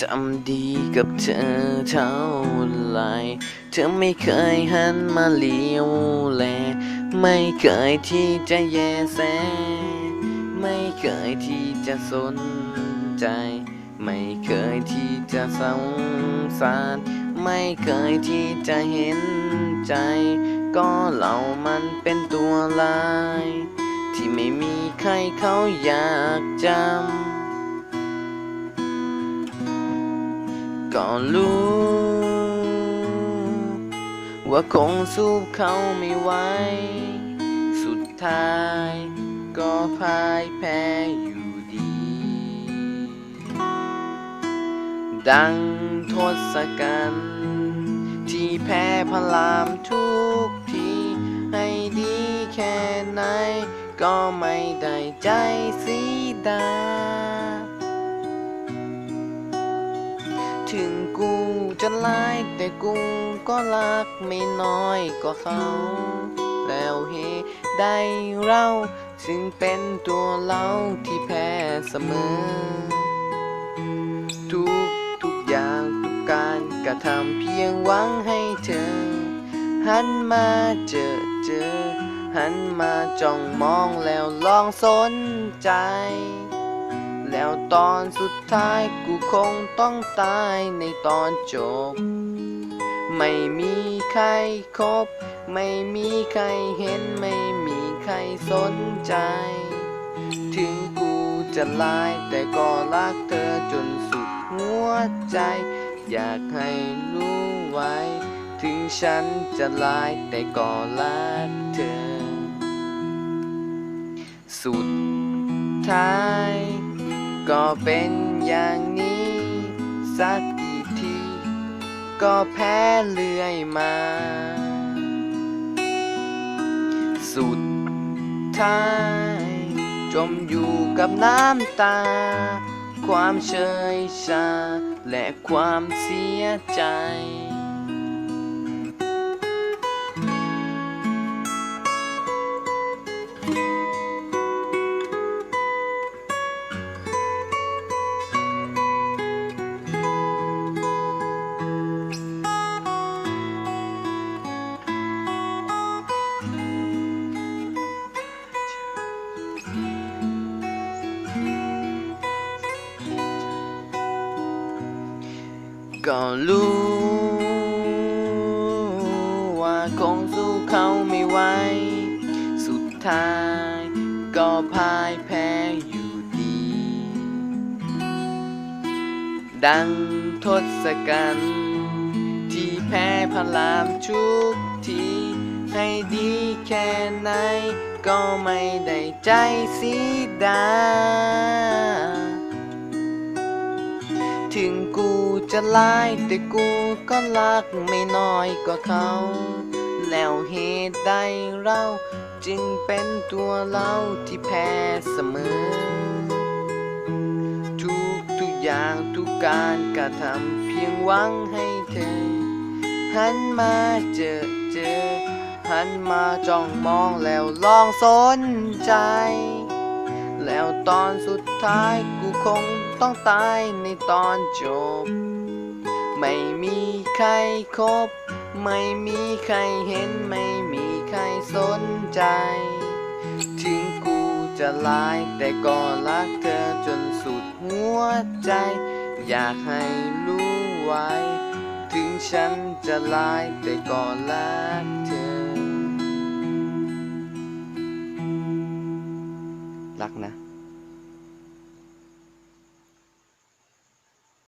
จำดีกับเธอเท่าไรเธอไม่เคยหันมาเลี้ยวแล ไม่เคยที่จะแยแส ไม่เคยที่จะสนใจ ไม่เคยที่จะสงสาร ไม่เคยที่จะเห็นใจ ก็เรามันเป็นตัวลาย ที่ไม่มีใครเขาอยากจำ ก็รู้ ว่าคงสู้เขาไม่ไหว สุดท้ายก็พ่ายแพ้อยู่ดี ดังทศกัณฐ์ที่แพ้พลามทุกทีให้ดีแค่ไหน ก็ไม่ได้ใจสีดา ถึงกูจะร้ายแต่กูก็รักไม่น้อยกว่าเขา แล้วเหตุใดเราจึงเป็นตัวเราที่แพ้เสมอ ทุกทุกอย่างทุกการกระทำเพียงหวังให้เธอ หันมาเจอเจอหันมาจ้องมองแล้วลองสนใจ แล้วตอนสุดท้ายกูคงต้องตายในตอนจบ ไม่มีใครครบไม่มีใครเห็น ไม่มีใครสนใจ ถึงกูจะลายแต่ก็รักเธอจนสุดหัวใจ อยากให้รู้ไว้ ถึงฉันจะลายแต่ก็รักเธอ สุดท้าย ก็เป็นอย่างนี้ สักกี่ที ก็แพ้เรื่อยมา สุดท้าย จมอยู่กับน้ำตา ความเชยชา และความเสียใจ ก็รู้ ว่าคงสู้เขาไม่ไหว สุดท้าย ก็พ่ายแพ้อยู่ดี ดังทศกัณฐ์ที่แพ้พลามทุกทีให้ดีแค่ไหน ก็ไม่ได้ใจสีดา ถึงกูจะลายแต่กูก็รักไม่น้อยกว่าเขา แล้วเหตุใดเราจึงเป็นตัวเราที่แพ้เสมอ ทุกทุกอย่างทุกการกระทำเพียงหวังให้เธอ หันมาเจอเจอ หันมาจ้องมองแล้วลองสนใจ แล้วตอนสุดท้ายกูคง ต้องตายในตอนจบ ไม่มีใครครบ ไม่มีใครเห็น ไม่มีใครสนใจ ถึงกูจะลายแต่ก็รักเธอจนสุดหัวใจ อยากให้รู้ไว้ ถึงฉันจะลายแต่ก็รักเธอ รักนะ